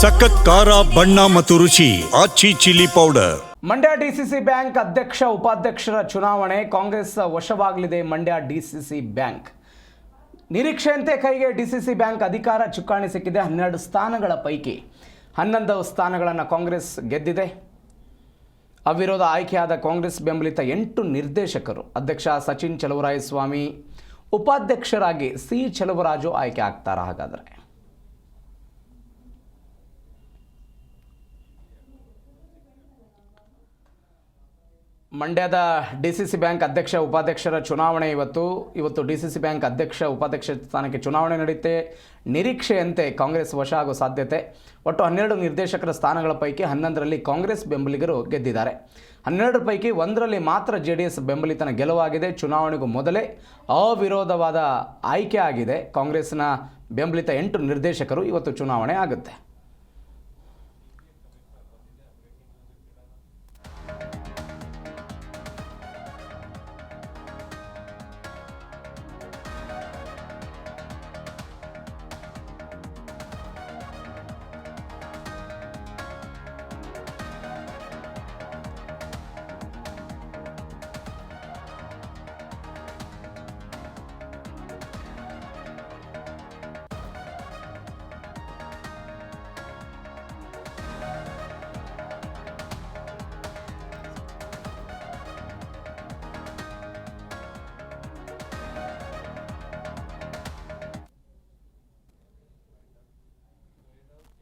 ಸಖತ್ ಖಾರ, ಬಣ್ಣ ಮತ್ತು ರುಚಿ, Aachi chilli powder. Mandya DCC bank ಅಧ್ಯಕ್ಷ, ಉಪಾಧ್ಯಕ್ಷರ ಚುನಾವಣೆ ಕಾಂಗ್ರೆಸ್ ವಶವಾಗಲಿದೆ ಮಂಡ್ಯ ಡಿಸಿಸಿ ಬ್ಯಾಂಕ್. ನಿರೀಕ್ಷೆಯಂತೆ ಕೈಗೆ ಡಿಸಿಸಿ ಬ್ಯಾಂಕ್ ಅಧಿಕಾರ ಚುಕ್ಕಾಣಿ ಸಿಕ್ಕಿದೆ ಹನ್ನೆರಡು ಸ್ಥಾನಗಳ ಪೈಕಿ. ಹನ್ನೊಂದು ಸ್ಥಾನಗಳನ್ನು ಕಾಂಗ್ರೆಸ್ ಗೆದ್ದಿದೆ. ಅವಿರೋಧ ಆಯ್ಕೆಯಾದ ಕಾಂಗ್ರೆಸ್ ಬೆಂಬಲಿತ ಎಂಟು ನಿರ್ದೇಶಕರು. ಅಧ್ಯಕ್ಷ ಸಚಿನ್ ಚಲುವರಾಯಸ್ವಾಮಿ, ಉಪಾಧ್ಯಕ್ಷರಾಗಿ ಸಿ ಚಲುವರಾಜು ಆಯ್ಕೆ ಆಗ್ತಾರ ಹಾಗಾದರೆ? ಮಂಡ್ಯದ ಡಿ ಸಿ ಸಿ ಬ್ಯಾಂಕ್ ಅಧ್ಯಕ್ಷ, ಉಪಾಧ್ಯಕ್ಷರ ಚುನಾವಣೆ ಇವತ್ತು. ಇವತ್ತು ಡಿ ಸಿ ಸಿ ಬ್ಯಾಂಕ್ ಅಧ್ಯಕ್ಷ, ಉಪಾಧ್ಯಕ್ಷ ಸ್ಥಾನಕ್ಕೆ ಚುನಾವಣೆ ನಡೆಯುತ್ತೆ ನಿರೀಕ್ಷೆಯಂತೆ ಕಾಂಗ್ರೆಸ್ ವಶ ಆಗೋ ಸಾಧ್ಯತೆ. ಒಟ್ಟು ಹನ್ನೆರಡು ನಿರ್ದೇಶಕರ ಸ್ಥಾನಗಳ ಪೈಕಿ ಹನ್ನೊಂದರಲ್ಲಿ ಕಾಂಗ್ರೆಸ್ ಬೆಂಬಲಿಗರು ಗೆದ್ದಿದ್ದಾರೆ. ಹನ್ನೆರಡು ಪೈಕಿ ಒಂದರಲ್ಲಿ ಮಾತ್ರ ಜೆ ಡಿ ಎಸ್ ಬೆಂಬಲಿತನ ಗೆಲುವಾಗಿದೆ. ಚುನಾವಣೆಗೂ ಮೊದಲೇ ಅವಿರೋಧವಾದ ಆಯ್ಕೆ ಆಗಿದೆ. ಕಾಂಗ್ರೆಸ್ನ ಬೆಂಬಲಿತ ಎಂಟು ನಿರ್ದೇಶಕರು ಇವತ್ತು ಚುನಾವಣೆ ಆಗುತ್ತೆ.